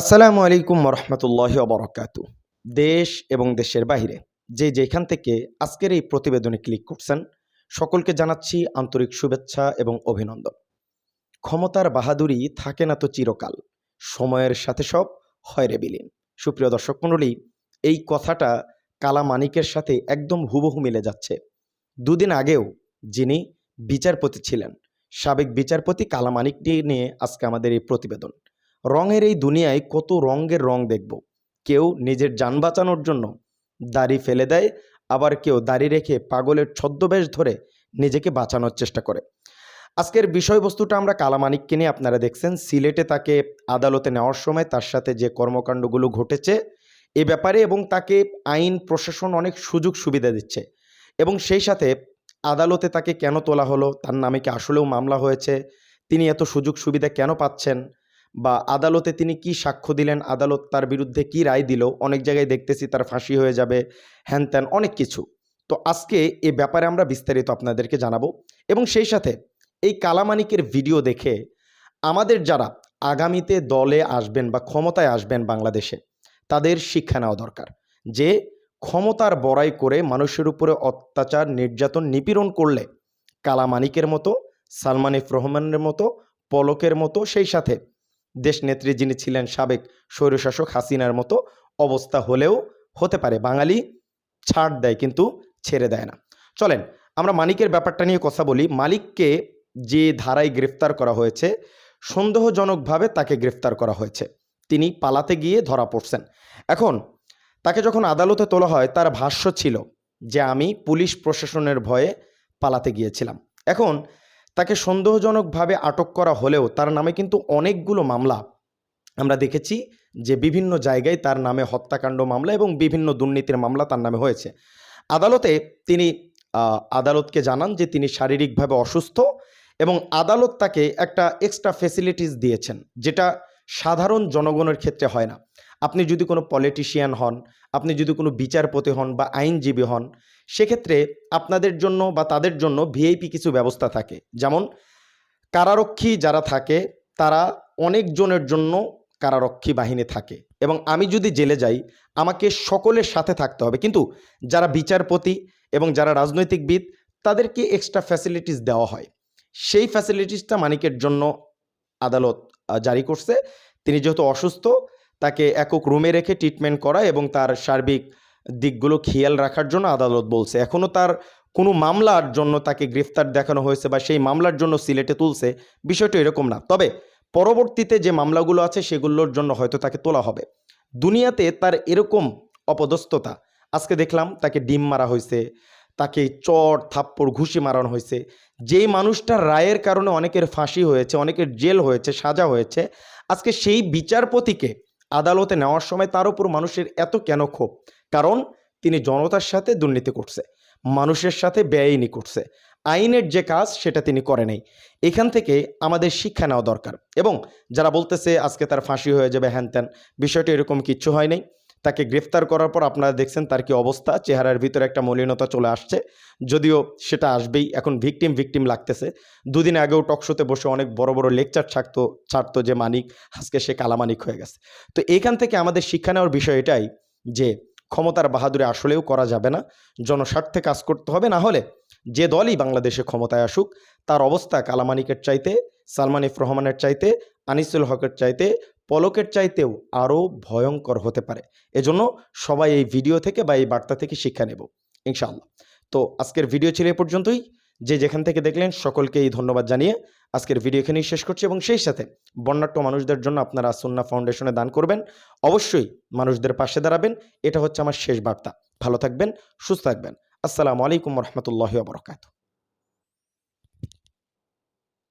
আসসালামু আলাইকুম রহমতুল্লাহ বরকাত দেশ এবং দেশের বাইরে যে যেখান থেকে আজকের এই প্রতিবেদনে ক্লিক করছেন, সকলকে জানাচ্ছি আন্তরিক শুভেচ্ছা এবং অভিনন্দন। ক্ষমতার বাহাদুরি থাকে না তো চিরকাল, সময়ের সাথে সব হয় রে বিলীন। সুপ্রিয় দর্শক মণ্ডলী, এই কথাটা কালা মানিকের সাথে একদম হুবহু মিলে যাচ্ছে। দুদিন আগেও যিনি বিচারপতি ছিলেন, সাবেক বিচারপতি কালা মানিকটি নিয়ে আজকে আমাদের এই প্রতিবেদন। রঙের এই দুনিয়ায় কত রঙের রং দেখব? কেউ নিজের যান বাঁচানোর জন্য দাড়ি ফেলে দেয়, আবার কেউ দাড়ি রেখে পাগলের ছদ্মবেশ ধরে নিজেকে বাঁচানোর চেষ্টা করে। আজকের বিষয়বস্তুটা আমরা কালামানিককে নিয়ে আপনারা দেখছেন। সিলেটে তাকে আদালতে নেওয়ার সময় তার সাথে যে কর্মকাণ্ডগুলো ঘটেছে এ ব্যাপারে এবং তাকে আইন, প্রশাসন অনেক সুযোগ সুবিধা দিচ্ছে এবং সেই সাথে আদালতে তাকে কেন তোলা হলো, তার নামে কি আসলেও মামলা হয়েছে, তিনি এত সুযোগ সুবিধা কেন পাচ্ছেন বা আদালতে তিনি কি সাক্ষ্য দিলেন, আদালত তার বিরুদ্ধে কি রায় দিল, অনেক জায়গায় দেখতেছি তার ফাঁসি হয়ে যাবে, হ্যান ত্যান, অনেক কিছু। তো আজকে এ ব্যাপারে আমরা বিস্তারিত আপনাদেরকে জানাব এবং সেই সাথে এই কালামানিকের ভিডিও দেখে আমাদের যারা আগামীতে দলে আসবেন বা ক্ষমতায় আসবেন বাংলাদেশে, তাদের শিক্ষা নেওয়া দরকার। যে ক্ষমতার বড়াই করে মানুষের উপরে অত্যাচার, নির্যাতন, নিপীড়ন করলে কালামানিকের মতো, সালমান এফ রহমানের মতো, পলকের মতো, সেই সাথে দেশনেত্রী যিনি ছিলেন সাবেক স্বৈরশাসক হাসিনার মতো অবস্থা হলেও হতে পারে, বাঙালি ছাড় দেয় কিন্তু ছেড়ে দেয় না। চলেন, আমরা মানিকের ব্যাপারটা নিয়ে কথা বলি। মালিককে যে ধারায় গ্রেফতার করা হয়েছে, সন্দেহজনকভাবে তাকে গ্রেফতার করা হয়েছে। তিনি পালাতে গিয়ে ধরা পড়ছেন। এখন, তাকে যখন আদালতে তোলা হয়, তার ভাষ্য ছিল যে, আমি পুলিশ প্রশাসনের ভয়ে পালাতে গিয়েছিলাম। এখন তাকে সন্দেহজনকভাবে আটক করা হলেও তার নামে কিন্তু অনেকগুলো মামলা। আমরা দেখেছি যে বিভিন্ন জায়গায় তার নামে হত্যাকাণ্ড মামলা এবং বিভিন্ন দুর্নীতির মামলা তার নামে হয়েছে। আদালতে তিনি আদালতকে জানান যে তিনি শারীরিকভাবে অসুস্থ এবং আদালত তাকে একটা এক্সট্রা ফেসিলিটিস দিয়েছেন, যেটা সাধারণ জনগণের ক্ষেত্রে হয় না। আপনি যদি কোনো পলিটিশিয়ান হন, আপনি যদি কোনো বিচারপতি হন বা আইনজীবী হন, সেক্ষেত্রে আপনাদের জন্য বা তাদের জন্য ভিআইপি কিছু ব্যবস্থা থাকে। যেমন, কারারক্ষী যারা থাকে, তারা অনেকজনের জন্য কারারক্ষী বাহিনী থাকে। এবং আমি যদি জেলে যাই, আমাকে সকলের সাথে থাকতে হবে। কিন্তু যারা বিচারপতি এবং যারা রাজনৈতিকবিদ, তাদেরকে এক্সট্রা ফ্যাসিলিটিস দেওয়া হয়। সেই ফ্যাসিলিটিসটা মানিকের জন্য আদালত জারি করছে। তিনি যেহেতু অসুস্থ তাকে একক রুমে রেখে ট্রিটমেন্ট করা এবং তার সার্বিক দিকগুলো খেয়াল রাখার জন্য আদালত বলছে। এখনও তার কোনো মামলার জন্য তাকে গ্রেফতার দেখানো হয়েছে বা সেই মামলার জন্য সিলেটে তুলছে, বিষয়টা এরকম না। তবে পরবর্তীতে যে মামলাগুলো আছে সেগুলোর জন্য হয়তো তাকে তোলা হবে। দুনিয়াতে তার এরকম অপদস্থতা। আজকে দেখলাম তাকে ডিম মারা হয়েছে, তাকে চট থাপ্পড়, ঘুষি মারানো হয়েছে। যেই মানুষটার রায়ের কারণে অনেকের ফাঁসি হয়েছে, অনেকের জেল হয়েছে, সাজা হয়েছে, আজকে সেই বিচারপতিকে আদালতে নেওয়ার সময় তার উপর মানুষের এত কেন ক্ষোভ? কারণ তিনি জনতার সাথে দুর্নীতি করছে, মানুষের সাথে ব্যয়নি করছে। আইনের যে কাজ, সেটা তিনি করে নাই। এখান থেকে আমাদের শিক্ষা নেওয়া দরকার। এবং যারা বলতেছে আজকে তার ফাঁসি হয়ে যাবে, হ্যান ত্যান, বিষয়টি এরকম কিচ্ছু হয় নাই। তাকে গ্রেফতার করার পর আপনারা দেখছেন তার কি অবস্থা, চেহারার ভিতরে একটা মলিনতা চলে আসছে। যদিও সেটা আসবেই, এখন ভিকটিম ভিকটিম লাগতেছে। দুদিন আগেও টকশোতে বসে অনেক বড় বড় লেকচার ছাড়তো ছাড়তো যে মানিক, আজকে সে কালামানিক হয়ে গেছে। তো এখান থেকে আমাদের শিক্ষা নেওয়ার বিষয় এটাই যে, ক্ষমতার বাহাদুরে আসলেও করা যাবে না, জনস্বার্থে কাজ করতে হবে, না হলে যে দলই বাংলাদেশে ক্ষমতায় আসুক, তার অবস্থা কালামানিকের চাইতে, সালমান ইফ রহমানের চাইতে, আনিসুল হকের চাইতে পলকের চাইতেও আরও ভয়ঙ্কর হতে পারে। এজন্য সবাই এই ভিডিও থেকে বা এই বার্তা থেকে শিক্ষা নেব, ইনশাআল্লাহ। তো আজকের ভিডিও ছিল এ পর্যন্তই। যে যেখান থেকে দেখলেন সকলকে এই ধন্যবাদ জানিয়ে আজকের ভিডিও এখানেই শেষ করছি এবং সেই সাথে বন্যাট্য মানুষদের জন্য আপনারা সুন্না ফাউন্ডেশনে দান করবেন। অবশ্যই মানুষদের পাশে দাঁড়াবেন। এটা হচ্ছে আমার শেষ বার্তা। ভালো থাকবেন, সুস্থ থাকবেন। আসসালামু আলাইকুম রহমতুল্লাহ বরকাত